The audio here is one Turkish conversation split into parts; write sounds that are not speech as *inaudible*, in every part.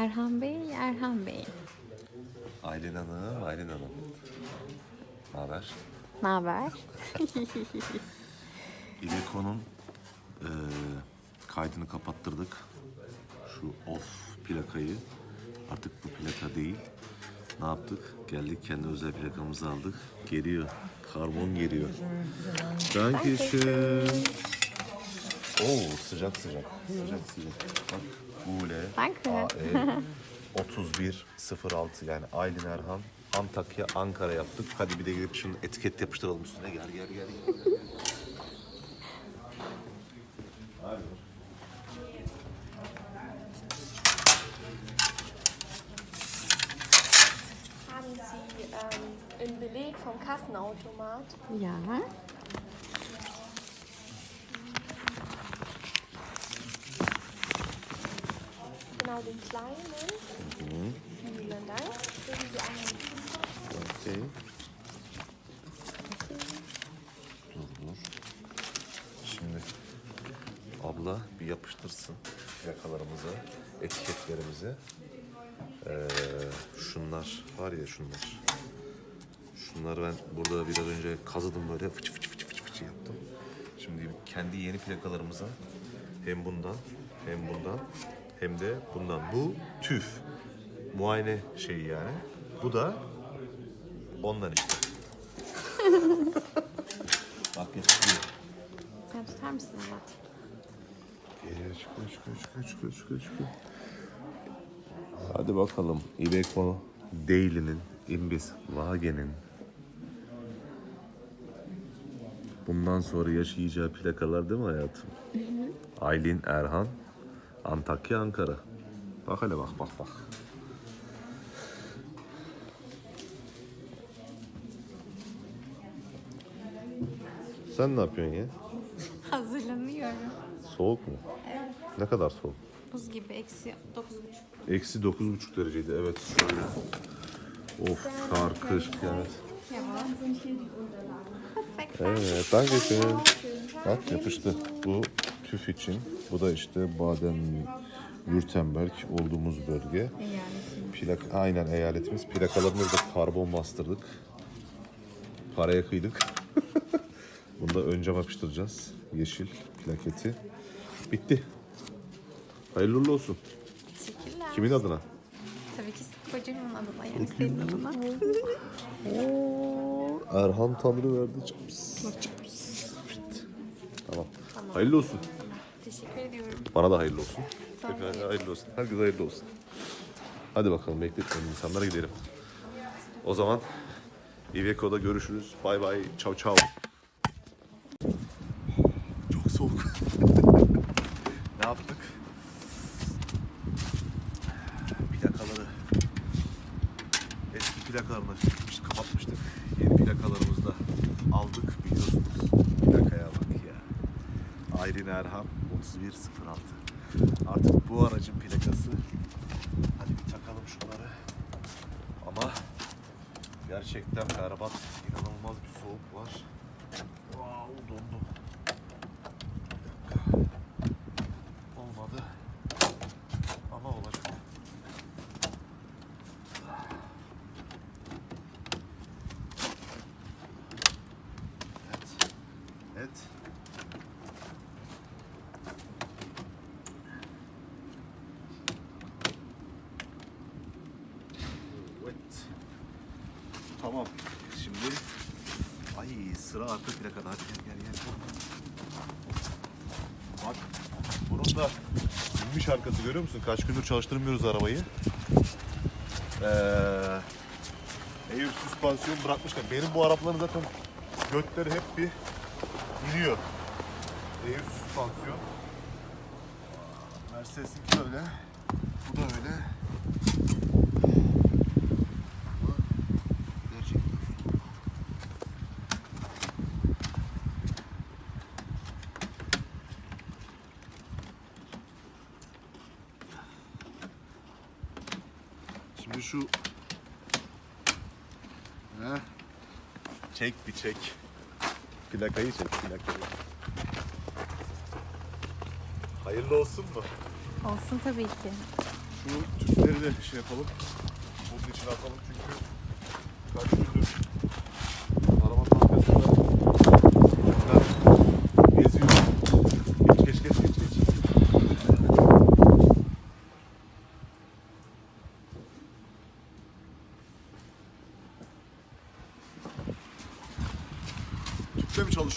Erhan Bey, Erhan Bey. Aylin Hanım, Aylin Hanım. Ne haber? Ne haber? *laughs* İveko'nun eee kaydını kapattırdık. Şu off plakayı. Artık bu plaka değil. Ne yaptık? Geldik kendi özel plakamızı aldık. Geliyor. Karbon geliyor. Dankeschön. Oo sıcak sıcak. Sıcak sıcak. Bak Ule. Danke. AE 3106 yani Aylin Erhan Antakya Ankara yaptık. Hadi bir de gidip şunu etiket yapıştıralım üstüne. Gel gel gel. gel, gel. Hadi. Haben Sie ähm, einen Beleg vom Kassenautomat? Ja. Kleinen. Vielen Dank. Okey. Dur dur. Şimdi abla bir yapıştırsın yakalarımıza, etiketlerimizi. Ee, şunlar var ya şunlar. Şunları ben burada biraz önce kazıdım böyle fıçı fıçı fıçı fıçı fıçı yaptım. Şimdi kendi yeni plakalarımıza hem bundan hem bundan hem de bundan. Bu tüf. Muayene şeyi yani. Bu da ondan işte. *laughs* Bak yapıyor. Sen tutar mısın Murat? Geliyor çıkıyor çıkıyor çıkıyor çıkıyor çıkıyor çıkıyor. Hadi bakalım. Iveco Daily'nin, Imbis Wagen'in bundan sonra yaşayacağı plakalar değil mi hayatım? Aylin Erhan, Antakya Ankara. Bak hele bak bak bak. Sen ne yapıyorsun ya? *laughs* Hazırlanıyorum. Soğuk mu? Ne kadar soğuk? Buz gibi eksi dokuz buçuk. Eksi dokuz buçuk dereceydi evet şöyle. Of kar kış evet. Evet dankeschön. Bak yapıştı. Bu tüf için. Bu da işte Baden Württemberg olduğumuz bölge. Plak, aynen eyaletimiz. Plakalarını da karbon bastırdık. Paraya kıydık. *laughs* Bunu da ön cam yapıştıracağız. Yeşil plaketi. Bitti. Hayırlı uğurlu olsun. Teşekkürler. Kimin adına? Tabii ki kocamın adına yani senin adına. Erhan Tanrı verdi. Çıps, çıps. Şşt. Tamam. Hayırlı olsun. Teşekkür ediyorum. Bana da hayırlı olsun. Hepinize hayırlı olsun. Herkese hayırlı olsun. Hadi bakalım bekletmeyelim insanlara gidelim. O zaman Iveco'da görüşürüz. Bay bay. Çav çav. Çok soğuk. *laughs* ne yaptık? Plakaları eski plakalarını çekmiş, kapatmıştık. Yeni plakalarımızı da aldık biliyorsunuz. Plakaya bak ya. Aylin Erhan 3106. Artık bu aracın plakası. Hadi bir takalım şunları. Ama gerçekten berbat, inanılmaz bir soğuk var. Wow, dondum. Bir dakika. Olmadı. Ama olacak. Evet. Evet. Evet. Tamam. Şimdi ay sıra arka plakada. Hadi gel gel gel. Bak bunun da inmiş arkası görüyor musun? Kaç gündür çalıştırmıyoruz arabayı. Ee, Air süspansiyon bırakmışlar. Benim bu arabaların zaten götleri hep bir iniyor. Air süspansiyon. Mercedes'inki de öyle. Bu da öyle. Ama Gerçekten soğuk. Şimdi şu Heh. Çek bir çek. Plakayı çek plakayı. Hayırlı olsun mu? Olsun tabii ki. Şu tüpleri de şey yapalım. Bunun içine atalım çünkü kaç gündür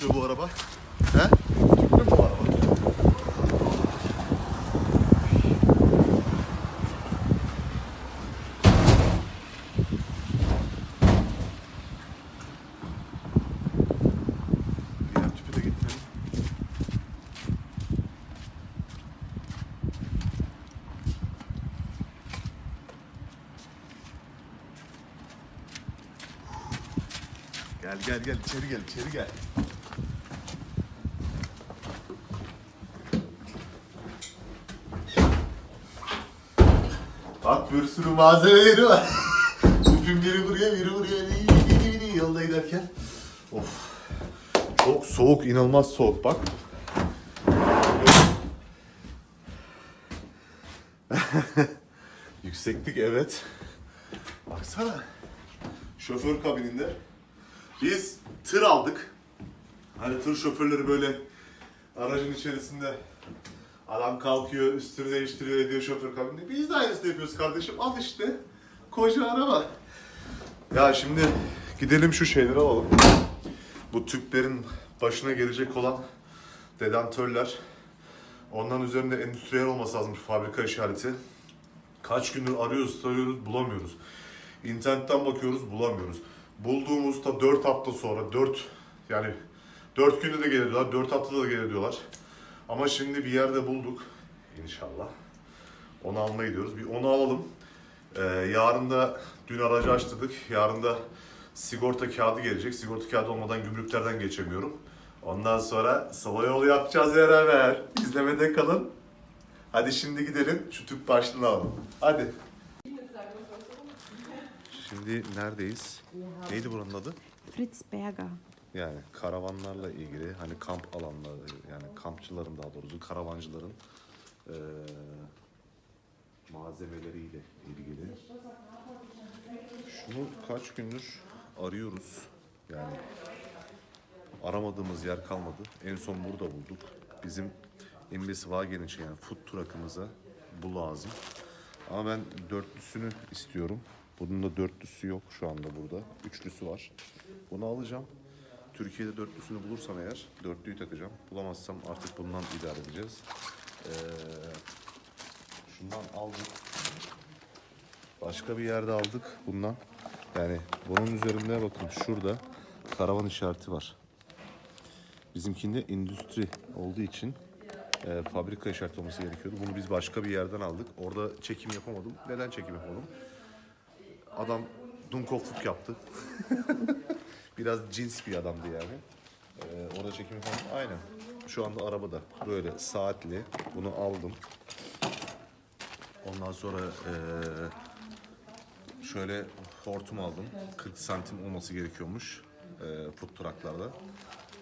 Çalışıyor bu araba? He? Tüple mi bu araba? Gel gel gel içeri gel içeri gel. Bak bir sürü malzemeleri var. *laughs* Tüpün biri buraya biri buraya yolda giderken. Of. Çok soğuk inanılmaz soğuk bak. *laughs* Yükseklik evet. Baksana. Şoför kabininde. Biz tır aldık. Hani tır şoförleri böyle aracın içerisinde adam kalkıyor, üstünü değiştiriyor ediyor şoför kabininde. Biz de aynısını yapıyoruz kardeşim. Al işte. Koca araba. Ya şimdi gidelim şu şeyleri alalım. Bu tüplerin başına gelecek olan dedantörler. Onların üzerinde endüstriyel olması lazım fabrika işareti. Kaç gündür arıyoruz, arıyoruz, bulamıyoruz. İnternetten bakıyoruz, bulamıyoruz. Bulduğumuzda 4 hafta sonra, 4 yani 4 günde de gelir diyorlar, 4 haftada da gelir diyorlar. Ama şimdi bir yerde bulduk inşallah. Onu almaya gidiyoruz. Bir onu alalım. Ee, yarın da dün aracı açtırdık. Yarın da sigorta kağıdı gelecek. Sigorta kağıdı olmadan gümrüklerden geçemiyorum. Ondan sonra sıla yolu yapacağız beraber. İzlemede kalın. Hadi şimdi gidelim. Şu tüp başlığını alalım. Hadi. Şimdi neredeyiz? Neydi buranın adı? Fritz Berger. Yani karavanlarla ilgili hani kamp alanları yani kampçıların daha doğrusu karavancıların eee malzemeleriyle ilgili. Şunu kaç gündür arıyoruz. Yani aramadığımız yer kalmadı. En son burada bulduk. Bizim Imbis Wagen için yani food truck'ımıza bu lazım. Ama ben dörtlüsünü istiyorum. Bunun da dörtlüsü yok şu anda burada. Üçlüsü var. Bunu alacağım. Türkiye'de dörtlüsünü bulursam eğer dörtlüyü takacağım. Bulamazsam artık bundan idare edeceğiz. Ee, şundan aldık. Başka bir yerde aldık bundan. Yani bunun üzerinde bakın şurada karavan işareti var. Bizimkinde endüstri olduğu için e, fabrika işareti olması gerekiyordu. Bunu biz başka bir yerden aldık. Orada çekim yapamadım. Neden çekim yapamadım? Adam dunkofluk yaptı. *laughs* Biraz cins bir adamdı yani. Ee, orada çekim yapamadım. Aynen. Şu anda arabada. Böyle saatli. Bunu aldım. Ondan sonra eee, şöyle hortum aldım. 40 santim olması gerekiyormuş eee food trucklarda.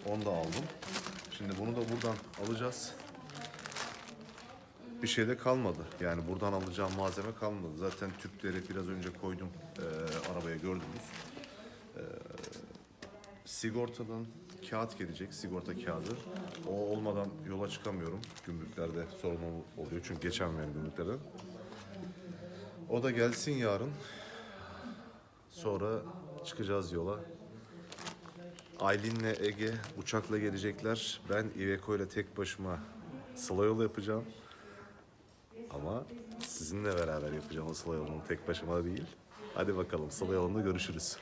Onu da aldım. Şimdi bunu da buradan alacağız. Bir şey de kalmadı. Yani buradan alacağım malzeme kalmadı. Zaten tüpleri biraz önce koydum eee, arabaya gördünüz. Eee, sigortadan kağıt gelecek, sigorta kağıdı. O olmadan yola çıkamıyorum. Gümrüklerde sorun ol- oluyor çünkü geçemiyorum gümrüklerden. O da gelsin yarın. Sonra çıkacağız yola. Aylin'le Ege uçakla gelecekler. Ben Iveco ile tek başıma sıla yolu yapacağım. Ama sizinle beraber yapacağım o sıla yolunu tek başıma değil. Hadi bakalım sıla yolunda görüşürüz.